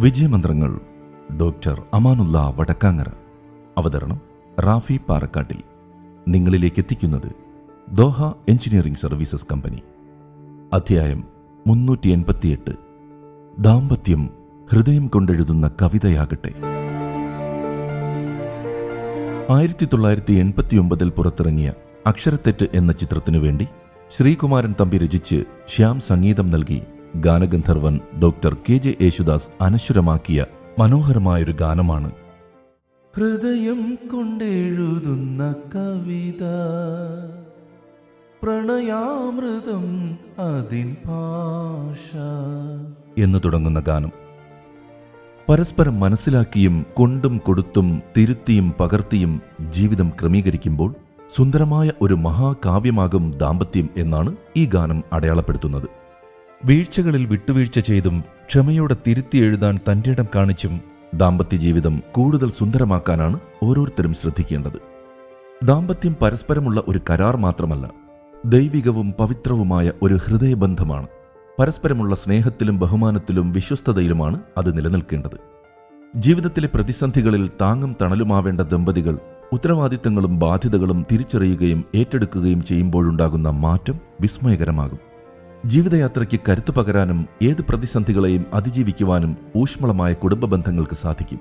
വിജയമന്ത്രങ്ങൾ doctor Amanullah Vadakkangara. അവതരണം റാഫി പാറക്കാട്ടിൽ. നിങ്ങളിലേക്ക് എത്തിക്കുന്നത് ദോഹ എഞ്ചിനീയറിംഗ് സർവീസസ് കമ്പനി. അധ്യായം മുന്നൂറ്റി എൺപത്തിയെട്ട് ദാമ്പത്യം ഹൃദയം കൊണ്ടെഴുതുന്ന കവിതയാകട്ടെ. ആയിരത്തി തൊള്ളായിരത്തി എൺപത്തിയൊമ്പതിൽ പുറത്തിറങ്ങിയ അക്ഷരത്തെറ്റ് എന്ന ചിത്രത്തിനു വേണ്ടി ശ്രീകുമാരൻ തമ്പി രചിച്ച് ശ്യാം സംഗീതം നൽകി ഗാനഗന്ധർവൻ ഡോക്ടർ കെ ജെ യേശുദാസ് അനശ്വരമാക്കിയ മനോഹരമായൊരു ഗാനമാണ്. ഹൃദയം കൊണ്ടെഴുതുന്ന കവിത. പ്രണയാമൃതം അതിൻ ഭാഷ. എന്ന് തുടങ്ങുന്ന ഗാനം. പരസ്പരം മനസ്സിലാക്കിയും കൊണ്ടും കൊടുത്തും തിരുത്തിയും പകർത്തിയും ജീവിതം ക്രമീകരിക്കുമ്പോൾ സുന്ദരമായ ഒരു മഹാകാവ്യമാകും ദാമ്പത്യം എന്നാണ് ഈ ഗാനം അടയാളപ്പെടുത്തുന്നത്. വീഴ്ചകളിൽ വിട്ടുവീഴ്ച ചെയ്തും ക്ഷമയോടെ തിരുത്തി എഴുതാൻ തന്റെ ഇടം കാണിച്ചും ദാമ്പത്യ ജീവിതം കൂടുതൽ സുന്ദരമാക്കാനാണ് ഓരോരുത്തരും ശ്രദ്ധിക്കേണ്ടത്. ദാമ്പത്യം പരസ്പരമുള്ള ഒരു കരാർ മാത്രമല്ല ദൈവികവും പവിത്രവുമായ ഒരു ഹൃദയബന്ധമാണ്. പരസ്പരമുള്ള സ്നേഹത്തിലും ബഹുമാനത്തിലും വിശ്വസ്തതയിലുമാണ് അത് നിലനിൽക്കേണ്ടത്. ജീവിതത്തിലെ പ്രതിസന്ധികളിൽ താങ്ങും തണലുമാവേണ്ട ദമ്പതികൾ ഉത്തരവാദിത്തങ്ങളും ബാധ്യതകളും തിരിച്ചറിയുകയും ഏറ്റെടുക്കുകയും ചെയ്യുമ്പോഴുണ്ടാകുന്ന മാറ്റം വിസ്മയകരമാകും. ജീവിതയാത്രയ്ക്ക് കരുത്തു പകരാനും ഏത് പ്രതിസന്ധികളെയും അതിജീവിക്കുവാനും ഊഷ്മളമായ കുടുംബ ബന്ധങ്ങൾക്ക് സാധിക്കും.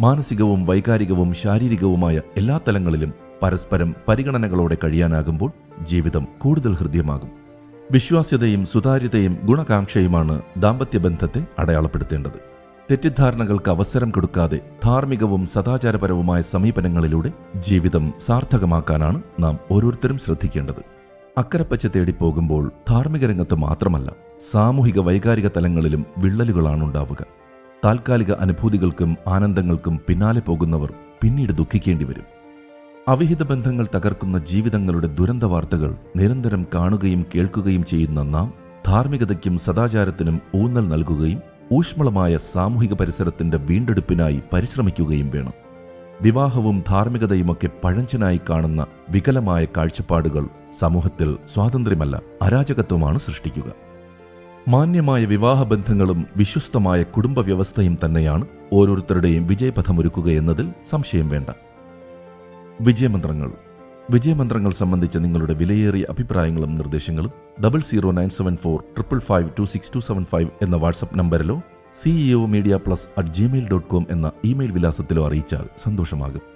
മാനസികവും വൈകാരികവും ശാരീരികവുമായ എല്ലാ തലങ്ങളിലും പരസ്പരം പരിഗണനകളോടെ കഴിയാനാകുമ്പോൾ ജീവിതം കൂടുതൽ ഹൃദ്യമാകും. വിശ്വാസ്യതയും സുതാര്യതയും ഗുണകാംക്ഷയുമാണ് ദാമ്പത്യബന്ധത്തെ അടയാളപ്പെടുത്തേണ്ടത്. തെറ്റിദ്ധാരണകൾക്ക് അവസരം കൊടുക്കാതെ ധാർമ്മികവും സദാചാരപരവുമായ സമീപനങ്ങളിലൂടെ ജീവിതം സാർത്ഥകമാക്കാനാണ് നാം ഓരോരുത്തരും ശ്രദ്ധിക്കേണ്ടത്. അക്കരപ്പച്ച തേടി പോകുമ്പോൾ ധാർമ്മിക രംഗത്ത് മാത്രമല്ല സാമൂഹിക വൈകാരിക തലങ്ങളിലും വിള്ളലുകളാണുണ്ടാവുക. താൽക്കാലിക അനുഭൂതികൾക്കും ആനന്ദങ്ങൾക്കും പിന്നാലെ പോകുന്നവർ പിന്നീട് ദുഃഖിക്കേണ്ടി വരും. അവിഹിത ബന്ധങ്ങൾ തകർക്കുന്ന ജീവിതങ്ങളുടെ ദുരന്ത വാർത്തകൾ നിരന്തരം കാണുകയും കേൾക്കുകയും ചെയ്യുന്ന നാം ധാർമ്മികതയ്ക്കും സദാചാരത്തിനും ഊന്നൽ നൽകുകയും ഊഷ്മളമായ സാമൂഹിക പരിസരത്തിന്റെ വീണ്ടെടുപ്പിനായി പരിശ്രമിക്കുകയും വേണം. വിവാഹവും ധാർമ്മികതയുമൊക്കെ പഴഞ്ചനായി കാണുന്ന വികലമായ കാഴ്ചപ്പാടുകൾ സമൂഹത്തിൽ സ്വാതന്ത്ര്യമല്ല അരാജകത്വമാണ് സൃഷ്ടിക്കുക. മാന്യമായ വിവാഹബന്ധങ്ങളും വിശ്വസ്തമായ കുടുംബ വ്യവസ്ഥയും തന്നെയാണ് ഓരോരുത്തരുടെയും വിജയപഥമൊരുക്കുക എന്നതിൽ സംശയം വേണ്ട. വിജയമന്ത്രങ്ങൾ. വിജയമന്ത്രങ്ങൾ സംബന്ധിച്ച നിങ്ങളുടെ വിലയേറിയ അഭിപ്രായങ്ങളും നിർദ്ദേശങ്ങളും double zero nine seven four triple five two six two seven five എന്ന WhatsApp നമ്പറിലോ CEO media plus at Gmail dot com എന്ന ഇമെയിൽ വിലാസത്തിലോ അറിയിച്ചാൽ സന്തോഷമാകും.